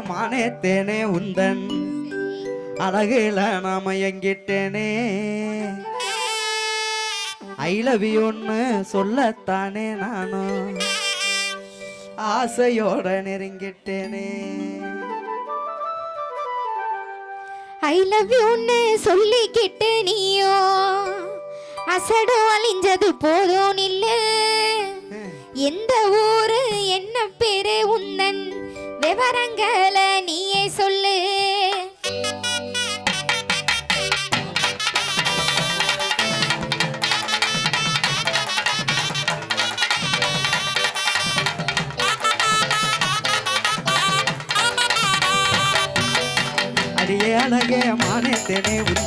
மானேத்தேனே உந்தன். அழகுல நாம எங்கிட்டேனே. ஐ லவ் ஒன்று சொல்லத்தானே நானும் ஆசையோட நெருங்கிட்டேனே. ஐ லவ் யூன்னு சொல்லிக்கிட்டு நீயோ. அசடு அழிஞ்சது போதும் இல்ல எந்த ஊரு என்ன பேரு உந்தன்? விவரங்களை நீயே சொல்லு.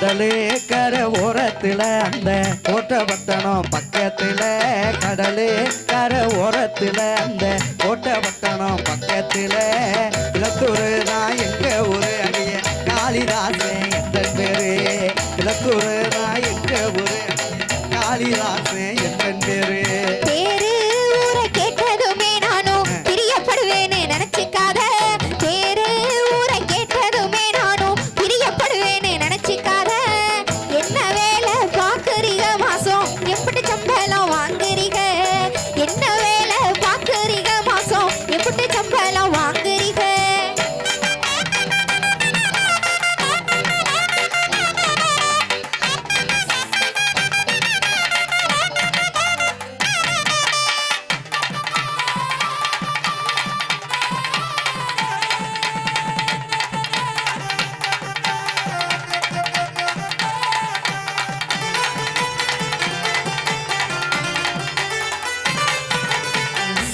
கடலே கரை ஓரத்துல அந்த கோட்டபட்டணம் பக்கத்தில். கடலே கரை ஓரத்துல அந்த கோட்டபட்டணம் பக்கத்தில். இலத்தூர் தான் எங்கள் ஊர்?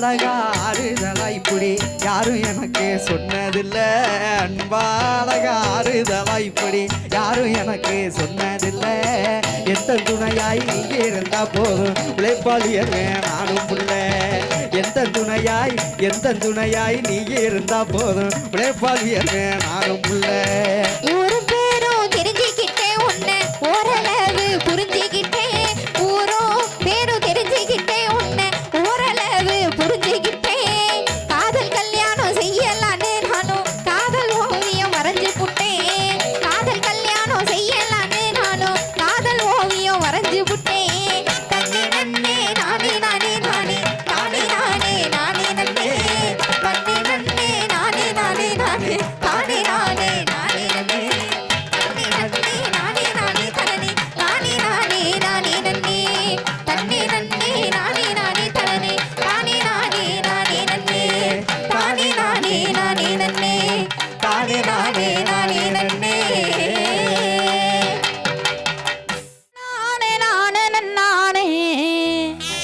அன்பாலகா ஆறுதலா இப்படி யாரும் எனக்கு சொன்னதில்ல அன்பாலகா ஆறுதலா இப்படி யாரும் எனக்கு சொன்னதில்ல எந்த துணையாய் நீங்க இருந்தா போதும். உழைப்பாளியர் நானும் புள்ள. எந்த துணையாய் எந்த துணையாய் நீங்க இருந்தா போதும். உழைப்பாளியர் நானும் புள்ள.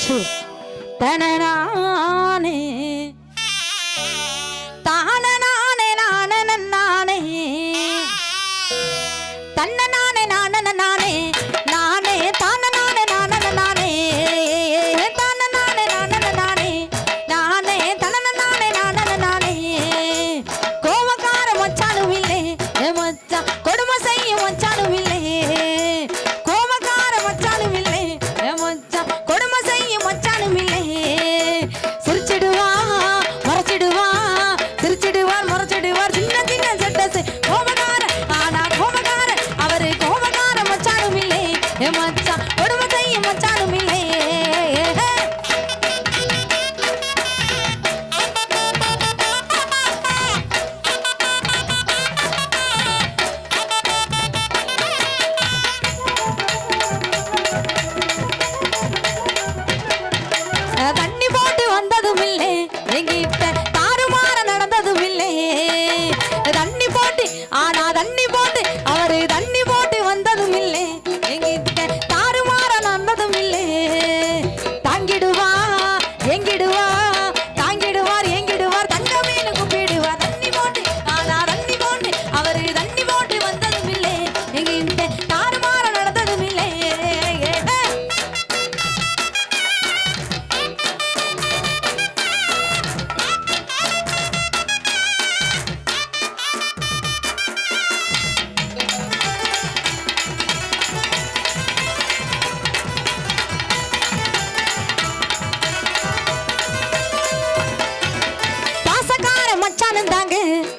சு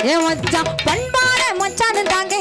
ஏ மச்சான் பண்பான மச்சான் தாங்க